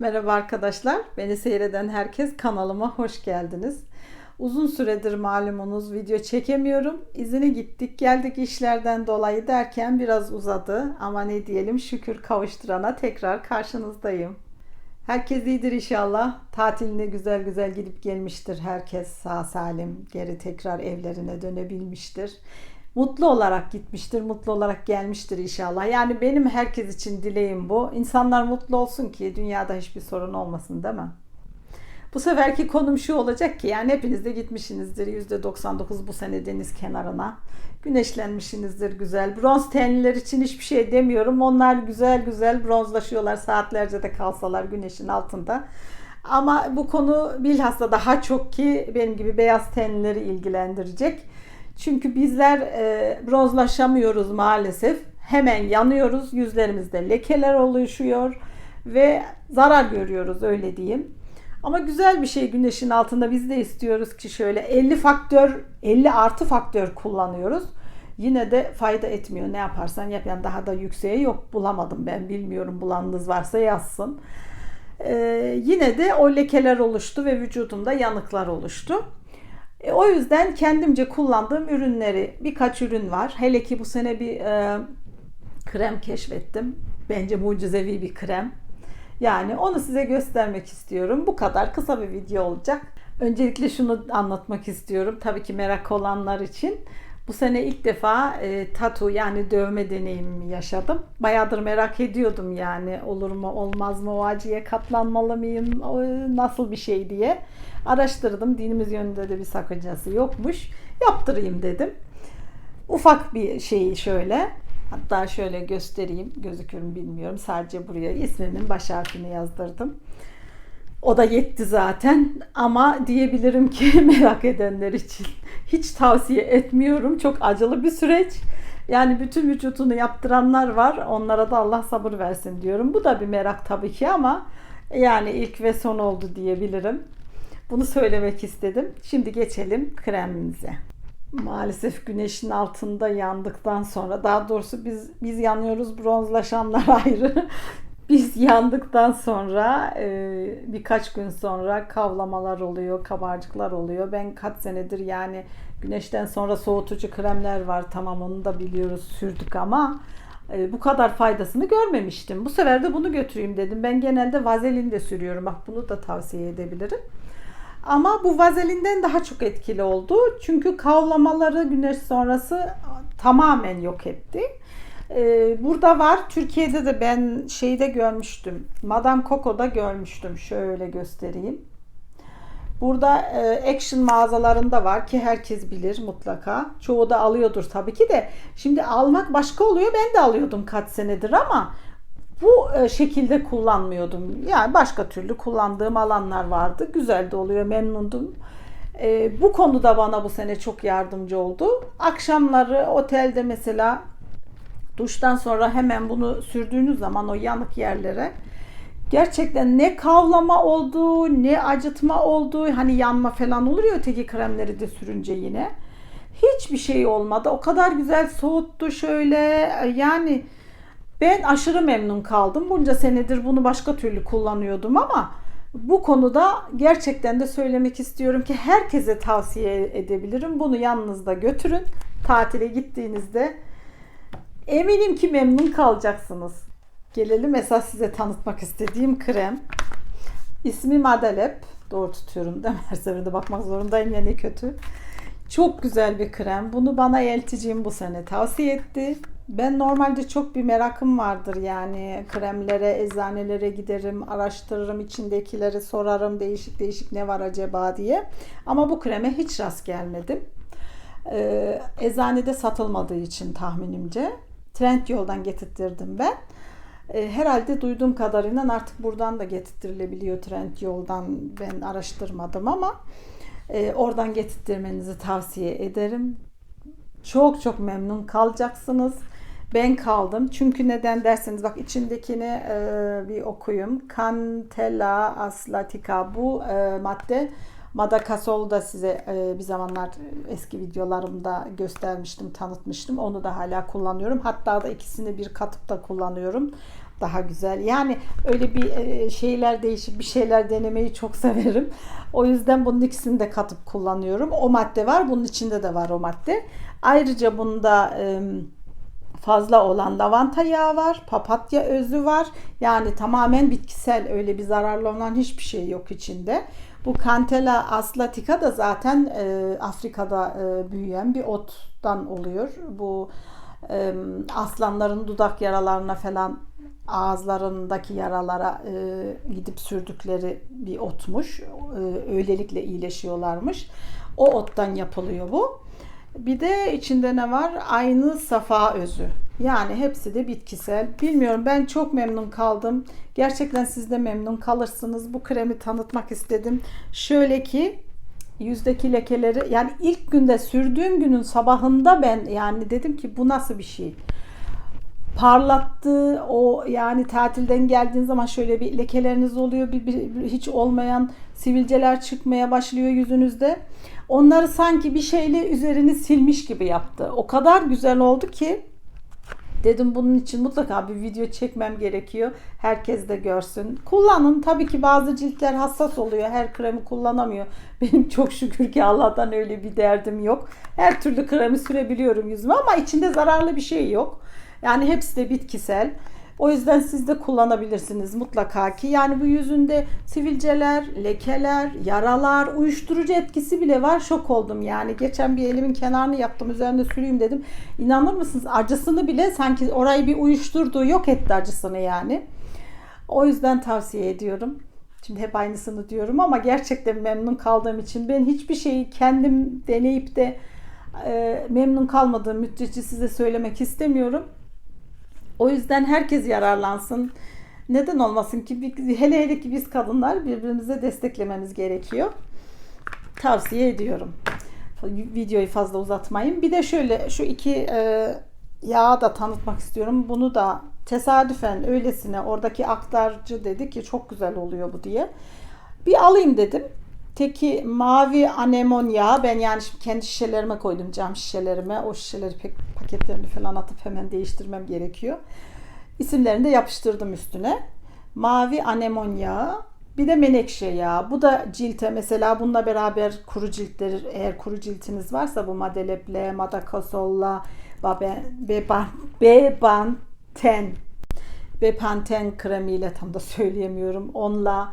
Merhaba arkadaşlar. Beni seyreden herkes kanalıma hoş geldiniz. Uzun süredir malumunuz video çekemiyorum. İzine gittik geldik işlerden dolayı derken biraz uzadı. Ama ne diyelim şükür kavuşturana tekrar karşınızdayım. Herkes iyidir inşallah. Tatiline güzel güzel gidip gelmiştir. Herkes sağ salim geri tekrar evlerine dönebilmiştir. Mutlu olarak gitmiştir, mutlu olarak gelmiştir inşallah. Yani benim herkes için dileğim bu. İnsanlar mutlu olsun ki dünyada hiçbir sorun olmasın değil mi? Bu seferki konum şu olacak ki yani hepiniz de gitmişsinizdir %99 bu sene deniz kenarına. Güneşlenmişsinizdir güzel. Bronz tenliler için hiçbir şey demiyorum. Onlar güzel güzel bronzlaşıyorlar saatlerce de kalsalar güneşin altında. Ama bu konu bilhassa daha çok ki benim gibi beyaz tenlileri ilgilendirecek. Çünkü bizler e, bronzlaşamıyoruz maalesef. Hemen yanıyoruz. Yüzlerimizde lekeler oluşuyor ve zarar görüyoruz öyle diyeyim. Ama güzel bir şey güneşin altında biz de istiyoruz ki şöyle 50 faktör 50 artı faktör kullanıyoruz. Yine de fayda etmiyor. Ne yaparsan yap yani daha da yükseğe yok bulamadım ben bilmiyorum bulanınız varsa yazsın. Ee, yine de o lekeler oluştu ve vücudumda yanıklar oluştu. E, o yüzden kendimce kullandığım ürünleri birkaç ürün var. Hele ki bu sene bir e, krem keşfettim. Bence mucizevi bir krem. Yani onu size göstermek istiyorum. Bu kadar kısa bir video olacak. Öncelikle şunu anlatmak istiyorum. Tabii ki merak olanlar için. Bu sene ilk defa e, tatu yani dövme deneyimimi yaşadım. Bayağıdır merak ediyordum yani olur mu olmaz mı o acıya katlanmalı mıyım nasıl bir şey diye. Araştırdım dinimiz yönünde de bir sakıncası yokmuş. Yaptırayım dedim. Ufak bir şey şöyle hatta şöyle göstereyim gözükür mü bilmiyorum sadece buraya ismimin baş harfini yazdırdım. O da yetti zaten ama diyebilirim ki merak edenler için hiç tavsiye etmiyorum. Çok acılı bir süreç. Yani bütün vücudunu yaptıranlar var. Onlara da Allah sabır versin diyorum. Bu da bir merak tabii ki ama yani ilk ve son oldu diyebilirim. Bunu söylemek istedim. Şimdi geçelim kremimize. Maalesef güneşin altında yandıktan sonra daha doğrusu biz biz yanıyoruz bronzlaşanlar ayrı. Biz yandıktan sonra e, birkaç gün sonra kavlamalar oluyor, kabarcıklar oluyor. Ben kaç senedir yani güneşten sonra soğutucu kremler var tamam onu da biliyoruz sürdük ama e, bu kadar faydasını görmemiştim. Bu sefer de bunu götüreyim dedim. Ben genelde vazelin de sürüyorum. Bak bunu da tavsiye edebilirim. Ama bu vazelinden daha çok etkili oldu. Çünkü kavlamaları güneş sonrası tamamen yok etti. Ee, burada var. Türkiye'de de ben şeyde görmüştüm. Madame Coco'da görmüştüm. Şöyle göstereyim. Burada e, Action mağazalarında var ki herkes bilir mutlaka. Çoğu da alıyordur tabii ki de. Şimdi almak başka oluyor. Ben de alıyordum kaç senedir ama bu e, şekilde kullanmıyordum. Yani başka türlü kullandığım alanlar vardı. Güzel de oluyor. Memnundum. E, bu konuda bana bu sene çok yardımcı oldu. Akşamları otelde mesela duştan sonra hemen bunu sürdüğünüz zaman o yanık yerlere gerçekten ne kavlama oldu ne acıtma oldu. Hani yanma falan olur ya öteki kremleri de sürünce yine. Hiçbir şey olmadı. O kadar güzel soğuttu şöyle. Yani ben aşırı memnun kaldım. Bunca senedir bunu başka türlü kullanıyordum ama bu konuda gerçekten de söylemek istiyorum ki herkese tavsiye edebilirim. Bunu yanınızda götürün. Tatile gittiğinizde eminim ki memnun kalacaksınız Gelelim esas size tanıtmak istediğim krem. İsmi Madelep. Doğru tutuyorum değil mi? Her seferinde bakmak zorundayım ya ne kötü. Çok güzel bir krem. Bunu bana elticim bu sene tavsiye etti. Ben normalde çok bir merakım vardır yani kremlere, eczanelere giderim, araştırırım, içindekileri sorarım, değişik değişik ne var acaba diye. Ama bu kreme hiç rast gelmedim. Ee, eczanede satılmadığı için tahminimce. Trend yoldan getirttirdim ben. E, herhalde duyduğum kadarıyla artık buradan da getirtilebiliyor trend yoldan ben araştırmadım ama e, oradan getirtmenizi tavsiye ederim. Çok çok memnun kalacaksınız. Ben kaldım. Çünkü neden derseniz bak içindekini e, bir okuyayım. Cantella aslatica bu e, madde Madakasol da size e, bir zamanlar eski videolarımda göstermiştim, tanıtmıştım. Onu da hala kullanıyorum. Hatta da ikisini bir katıp da kullanıyorum. daha güzel. Yani öyle bir e, şeyler değişik bir şeyler denemeyi çok severim. O yüzden bunun ikisini de katıp kullanıyorum. O madde var. Bunun içinde de var o madde. Ayrıca bunda fazla olan lavanta yağı var, papatya özü var. Yani tamamen bitkisel öyle bir zararlı olan hiçbir şey yok içinde. Bu Cantella aslatica da zaten e, Afrika'da e, büyüyen bir ottan oluyor. Bu e, aslanların dudak yaralarına falan ağızlarındaki yaralara e, gidip sürdükleri bir otmuş. E, öylelikle iyileşiyorlarmış. O ottan yapılıyor bu. Bir de içinde ne var? Aynı safa özü. Yani hepsi de bitkisel. Bilmiyorum ben çok memnun kaldım. Gerçekten siz de memnun kalırsınız. Bu kremi tanıtmak istedim. Şöyle ki yüzdeki lekeleri yani ilk günde sürdüğüm günün sabahında ben yani dedim ki bu nasıl bir şey? parlattı. O yani tatilden geldiğin zaman şöyle bir lekeleriniz oluyor. Bir, bir, bir hiç olmayan sivilceler çıkmaya başlıyor yüzünüzde. Onları sanki bir şeyle üzerini silmiş gibi yaptı. O kadar güzel oldu ki dedim bunun için mutlaka bir video çekmem gerekiyor. Herkes de görsün. Kullanın. Tabii ki bazı ciltler hassas oluyor. Her kremi kullanamıyor. Benim çok şükür ki Allah'tan öyle bir derdim yok. Her türlü kremi sürebiliyorum yüzüme ama içinde zararlı bir şey yok. Yani hepsi de bitkisel. O yüzden siz de kullanabilirsiniz mutlaka ki. Yani bu yüzünde sivilceler, lekeler, yaralar, uyuşturucu etkisi bile var. Şok oldum yani. Geçen bir elimin kenarını yaptım. Üzerinde süreyim dedim. İnanır mısınız? Acısını bile sanki orayı bir uyuşturdu. Yok etti acısını yani. O yüzden tavsiye ediyorum. Şimdi hep aynısını diyorum ama gerçekten memnun kaldığım için ben hiçbir şeyi kendim deneyip de e, memnun kalmadığım müddetçe size söylemek istemiyorum. O yüzden herkes yararlansın. Neden olmasın ki hele hele ki biz kadınlar birbirimize desteklememiz gerekiyor. Tavsiye ediyorum. Videoyu fazla uzatmayayım. Bir de şöyle şu iki e, yağı da tanıtmak istiyorum. Bunu da tesadüfen öylesine oradaki aktarcı dedi ki çok güzel oluyor bu diye. Bir alayım dedim. Teki mavi anemon yağı ben yani şimdi kendi şişelerime koydum cam şişelerime. O şişeleri pek paketlerini falan atıp hemen değiştirmem gerekiyor. İsimlerini de yapıştırdım üstüne. Mavi anemon yağı. Bir de menekşe yağı. Bu da cilte mesela bununla beraber kuru ciltleri eğer kuru ciltiniz varsa bu madeleple, madakasolla, bebanten Bepanten kremiyle tam da söyleyemiyorum. Onunla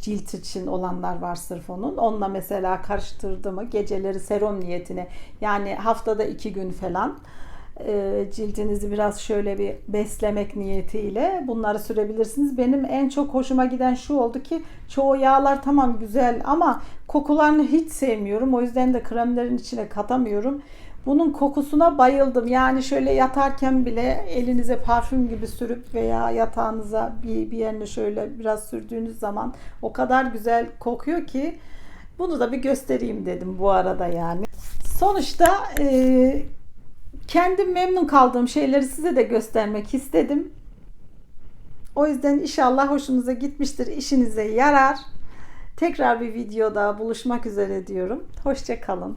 cilt için olanlar var sırf onun. Onunla mesela karıştırdığımı geceleri serum niyetine yani haftada iki gün falan e, cildinizi biraz şöyle bir beslemek niyetiyle bunları sürebilirsiniz. Benim en çok hoşuma giden şu oldu ki çoğu yağlar tamam güzel ama kokularını hiç sevmiyorum. O yüzden de kremlerin içine katamıyorum. Bunun kokusuna bayıldım. Yani şöyle yatarken bile elinize parfüm gibi sürüp veya yatağınıza bir, bir yerine şöyle biraz sürdüğünüz zaman o kadar güzel kokuyor ki bunu da bir göstereyim dedim bu arada yani. Sonuçta e, kendim memnun kaldığım şeyleri size de göstermek istedim. O yüzden inşallah hoşunuza gitmiştir, işinize yarar. Tekrar bir videoda buluşmak üzere diyorum. Hoşça kalın.